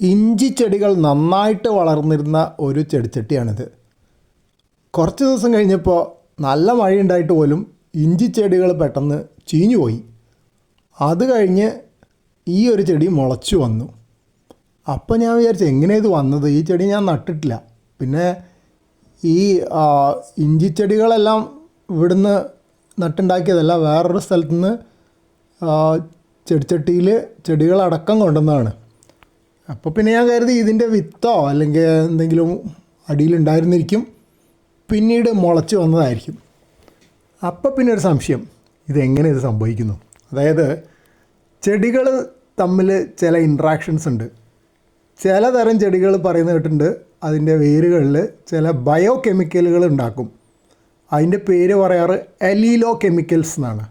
ഇഞ്ചി ചെടികൾ നന്നായിട്ട് വളർന്നിരുന്ന ഒരു ചെടിച്ചട്ടിയാണിത്. കുറച്ച് ദിവസം കഴിഞ്ഞപ്പോൾ നല്ല മഴയുണ്ടായിട്ട് പോലും ഇഞ്ചി ചെടികൾ പെട്ടെന്ന് ചീഞ്ഞു പോയി അത് കഴിഞ്ഞ് ഈ ഒരു ചെടി മുളച്ചു വന്നു. അപ്പോൾ ഞാൻ വിചാരിച്ചു എങ്ങനെയാണ് ഇത് വന്നത്? ഈ ചെടി ഞാൻ നട്ടിട്ടില്ല. പിന്നെ ഈ ഇഞ്ചി ചെടികളെല്ലാം ഇവിടുന്ന് നട്ടുണ്ടാക്കിയതല്ല വേറൊരു സ്ഥലത്തുനിന്ന് ചെടിച്ചട്ടിയിൽ ചെടികളടക്കം കൊണ്ടുവന്നതാണ്. അപ്പോൾ പിന്നെ ഞാൻ കരുതി ഇതിന്റെ വിത്തോ അല്ലെങ്കിൽ എന്തെങ്കിലും അടിയിലുണ്ടായിരുന്നിരിക്കും പിന്നീട് മുളച്ച് വന്നതായിരിക്കും. അപ്പോൾ പിന്നെ ഒരു സംശയം. ഇതെങ്ങനെ ഇത് സംഭവിക്കുന്നു? അതായത് ചെടികൾ തമ്മിൽ ചില ഇൻട്രാക്ഷൻസ് ഉണ്ട്. ചില തരം ചെടികൾ പറയുന്ന കേട്ടിട്ടുണ്ട്. അതിന്റെ വേരുകളിൽ ചില ബയോ കെമിക്കലുകൾ ഉണ്ടാക്കും. അതിന്റെ പേര് പറയാറ് എലീലോ കെമിക്കൽസ് എന്നാണ്.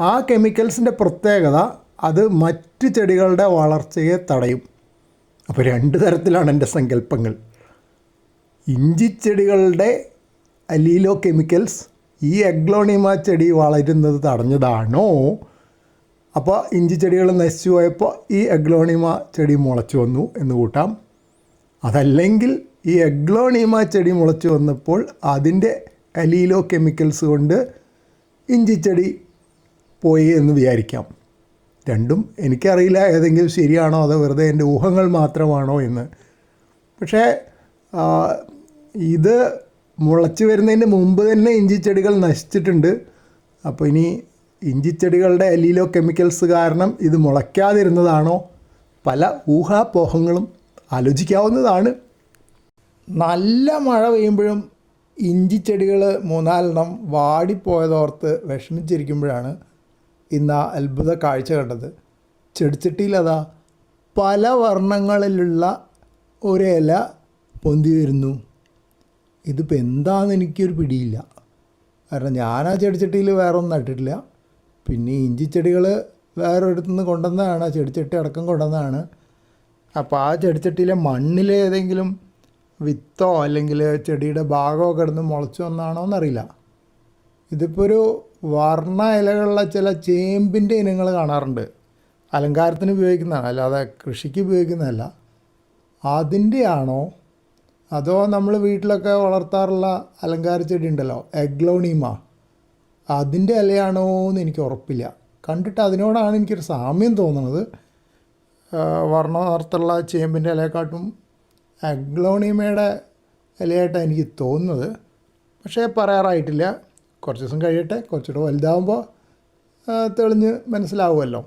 ആ കെമിക്കൽസിന്റെ പ്രത്യേകത അത് മറ്റ് ചെടികളുടെ വളർച്ചയെ തടയും. അപ്പോൾ രണ്ട് തരത്തിലാണ് എന്റെ സങ്കല്പങ്ങൾ. ഇഞ്ചിച്ചെടികളുടെ അലീലോ കെമിക്കൽസ് ഈ എഗ്ലോണിമ ചെടി വളരുന്നത് തടഞ്ഞതാണോ? അപ്പോൾ ഇഞ്ചി ചെടികൾ നശിച്ചു പോയപ്പോൾ ഈ എഗ്ലോണിമ ചെടി മുളച്ചു വന്നു എന്ന് കൂട്ടാം. അതല്ലെങ്കിൽ ഈ എഗ്ലോണിമ ചെടി മുളച്ചു വന്നപ്പോൾ അതിന്റെ അലീലോ കെമിക്കൽസ് കൊണ്ട് ഇഞ്ചിച്ചെടി പോയി എന്ന് വിചാരിക്കാം. രണ്ടും എനിക്കറിയില്ല ഏതെങ്കിലും ശരിയാണോ അതോ വെറുതെ എന്റെ ഊഹങ്ങൾ മാത്രമാണോ എന്ന്. പക്ഷേ ഇത് മുളച്ച് വരുന്നതിന് മുമ്പ് തന്നെ ഇഞ്ചിച്ചെടികൾ നശിച്ചിട്ടുണ്ട്. അപ്പോൾ ഇനി ഇഞ്ചിച്ചെടികളുടെ അലീലോ കെമിക്കൽസ് കാരണം ഇത് മുളയ്ക്കാതിരുന്നതാണോ? പല ഊഹാപോഹങ്ങളും ആലോചിക്കാവുന്നതാണ്. നല്ല മഴ പെയ്യുമ്പോഴും ഇഞ്ചിച്ചെടികൾ മൂന്നാലെണ്ണം വാടിപ്പോയതോർത്ത് വിഷമിച്ചിരിക്കുമ്പോഴാണ് ഇന്ന് ആ അത്ഭുത കാഴ്ച കണ്ടത്. ചെടിച്ചട്ടിയിലതാ പല വർണങ്ങളിലുള്ള ഒരു ഇല പൊന്തി വരുന്നു. ഇതിപ്പോൾ എന്താണെന്ന് എനിക്കൊരു പിടിയില്ല. കാരണം ഞാൻ ആ ചെടിച്ചട്ടിയിൽ വേറെ ഒന്നും നട്ടിട്ടില്ല. പിന്നെ ഇഞ്ചി ഇഞ്ചിച്ചെടികൾ വേറെ നിന്ന് കൊണ്ടുവന്നതാണ്. ചെടിച്ചട്ടി അടക്കം കൊണ്ടുവന്നതാണ്. അപ്പോൾ ആ ചെടിച്ചട്ടിയിലെ മണ്ണിൽ ഏതെങ്കിലും വിത്തോ അല്ലെങ്കിൽ ചെടിയുടെ ഭാഗമോ കിടന്ന് മുളച്ചു വന്നാണോ എന്നറിയില്ല ഇതിപ്പോൾ ഒരു വർണ ഇലകളുള്ള ചില ചേമ്പിന്റെ ഇനങ്ങൾ കാണാറുണ്ട്. അലങ്കാരത്തിന് ഉപയോഗിക്കുന്നതാണ്. അല്ലാതെ കൃഷിക്ക് ഉപയോഗിക്കുന്നതല്ല. അതിന്റെ ആണോ അതോ നമ്മൾ വീട്ടിലൊക്കെ വളർത്താറുള്ള അലങ്കാര ചെടി ഉണ്ടല്ലോ എഗ്ലോണീമ. അതിന്റെ ഇലയാണോ എന്ന് എനിക്ക് ഉറപ്പില്ല. കണ്ടിട്ട് അതിനോടാണ് എനിക്കൊരു സാമ്യം തോന്നുന്നത്. വർണ നിറത്തുള്ള ചേമ്പിന്റെ ഇലയെക്കാട്ടും എഗ്ലോണീമയുടെ ഇലയായിട്ടാണ് എനിക്ക് തോന്നുന്നത്. പക്ഷേ പറയാറായിട്ടില്ല. കുറച്ച് ദിവസം കഴിയട്ടെ കുറച്ചുകൂടെ വലുതാവുമ്പോൾ തെളിഞ്ഞ് മനസ്സിലാവുമല്ലോ.